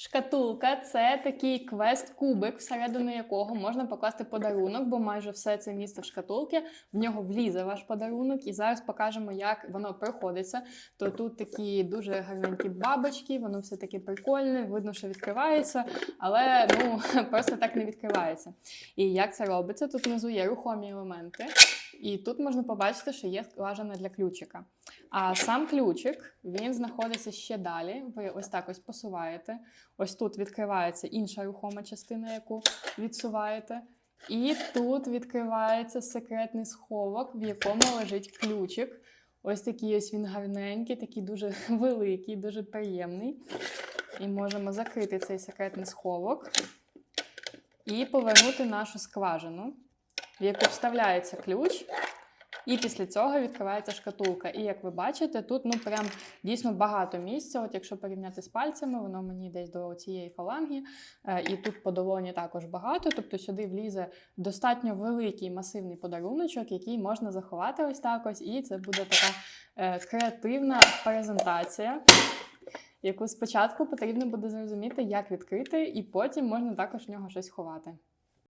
Шкатулка це такий квест-кубик, всередину якого можна покласти подарунок, бо майже все це місце в шкатулки. В нього влізе ваш подарунок, і зараз покажемо, як воно проходиться. То тут такі дуже гарненькі бабочки, воно все таки прикольне, видно, що відкривається, але ну просто так не відкривається. І як це робиться? Тут внизу є рухомі елементи, і тут можна побачити, що є скважина для ключика. А сам ключик він знаходиться ще далі. Ви ось так ось посуваєте. Ось тут відкривається інша рухома частина, яку відсуваєте. І тут відкривається секретний сховок, в якому лежить ключик. Ось такий ось він гарненький, такий дуже великий, дуже приємний. І можемо закрити цей секретний сховок і повернути нашу скважину, в яку вставляється ключ. І після цього відкривається шкатулка. І як ви бачите, тут ну прям дійсно багато місця. От якщо порівняти з пальцями, воно мені десь до цієї фаланги. Е, І тут по долоні також багато. Тобто сюди влізе достатньо великий масивний подаруночок, який можна заховати ось так ось. І це буде така е, креативна презентація. Яку спочатку потрібно буде зрозуміти, як відкрити, і потім можна також в нього щось ховати.